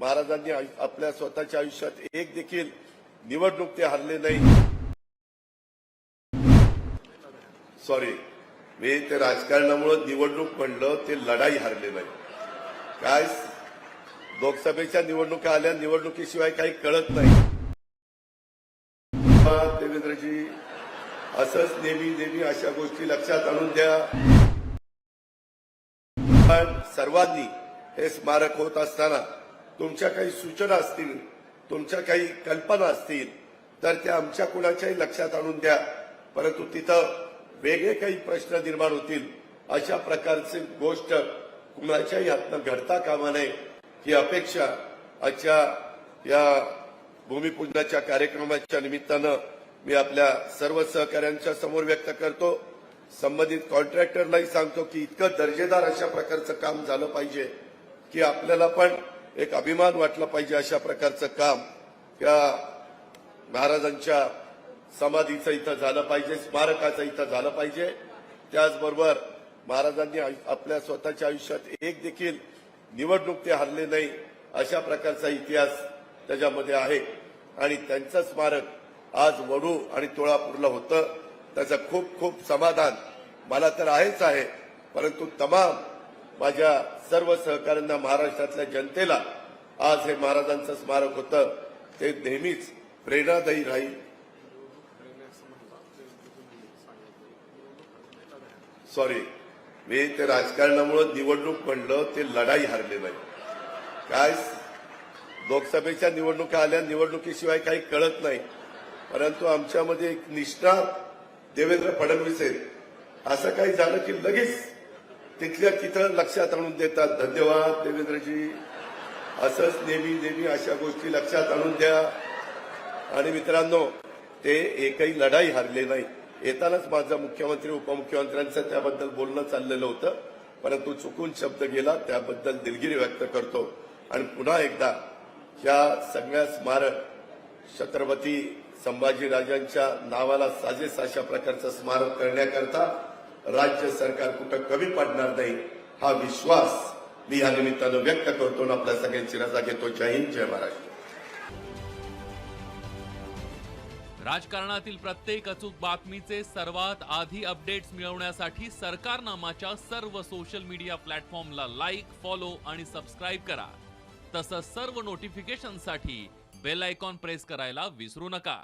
महाराजांनी आपल्या स्वतःच्या आयुष्यात एक देखील निवडणूक ते हरले नाही. सॉरी मी ते राजकारणामुळे निवडणूक म्हणलं ते लढाई हरले नाही. काय? लोकसभेच्या निवडणुका आल्या निवडणुकीशिवाय काही कळत नाही. देवेंद्रजी असंच नेहमी नेहमी अशा गोष्टी लक्षात आणून द्या. पण सर्वांनी हे स्मारक होत असताना तुमच्या काही सूचना असतील तुमच्या काही कल्पना असतील तर त्या आमच्या कुणाच्याही लक्षात आणून द्या. परंतु तिथं वेगळे काही प्रश्न निर्माण होतील अशा प्रकारची गोष्ट कुणाच्याही हातनं घडता कामा नये. ही अपेक्षा आजच्या या भूमिपूजनाच्या कार्यक्रमाच्या निमित्तानं मी आपल्या सर्व सहकाऱ्यांच्या समोर व्यक्त करतो. संबंधित कॉन्ट्रॅक्टरलाही सांगतो की इतकं दर्जेदार अशा प्रकारचं काम झालं पाहिजे की आपल्याला पण एक अभिमान वाटला पाहिजे अशा प्रकारचं काम या महाराजांच्या समाधीचं इथं झालं पाहिजे स्मारकाचं इथं झालं पाहिजे. त्याचबरोबर महाराजांनी आपल्या स्वतःच्या आयुष्यात एक देखील निवडणूक ते हरले नाही अशा प्रकारचा इतिहास त्याच्यामध्ये आहे. आणि त्यांचं स्मारक आज वडू आणि तुळापूरला होतं. त्याचं खूप खूप समाधान मला तर आहेच आहे. परंतु तमाम माझ्या सर्व सहकाऱ्यांना महाराष्ट्रातल्या जनतेला आज हे महाराजांचं स्मारक होतं ते नेहमीच प्रेरणादायी राहील. सॉरी मी ते राजकारणामुळे निवडणूक म्हणलं ते लढाई हरले नाही. काय? लोकसभेच्या निवडणुका आल्या निवडणुकीशिवाय काही कळत नाही. परंतु आमच्यामध्ये एक निष्ठा देवेंद्र फडणवीस आहेत. असं काही झालं की लगेच तिथल्या तिथं लक्षात आणून देतात. धन्यवाद देवेंद्रजी. असंच नेहमी नेहमी अशा गोष्टी लक्षात आणून द्या. आणि मित्रांनो ते एकही लढाई हरले नाही. येतानाच माझं मुख्यमंत्री उपमुख्यमंत्र्यांचं त्याबद्दल बोलणं चाललेलं होतं. परंतु चुकून शब्द गेला त्याबद्दल दिलगिरी व्यक्त करतो. आणि पुन्हा एकदा या सगळ्या स्मारक छत्रपती संभाजीराजांच्या नावाला साजेस अशा प्रकारचं स्मारक करण्याकरता राज्य सरकार कुठं कमी पडणार नाही हा विश्वास मी या निमित्तानं व्यक्त करतो आणि आपल्या सगळ्यांची रजा घेतो. जय हिंद जय महाराष्ट्र. राजकारणातील प्रत्येक अचूक बातमीचे सर्वात आधी अपडेट्स मिळवण्यासाठी सरकारनामाच्या सर्व सोशल मीडिया प्लॅटफॉर्मला लाईक फॉलो आणि सबस्क्राईब करा. तसंच सर्व नोटिफिकेशनसाठी बेल आयकॉन प्रेस करायला विसरू नका.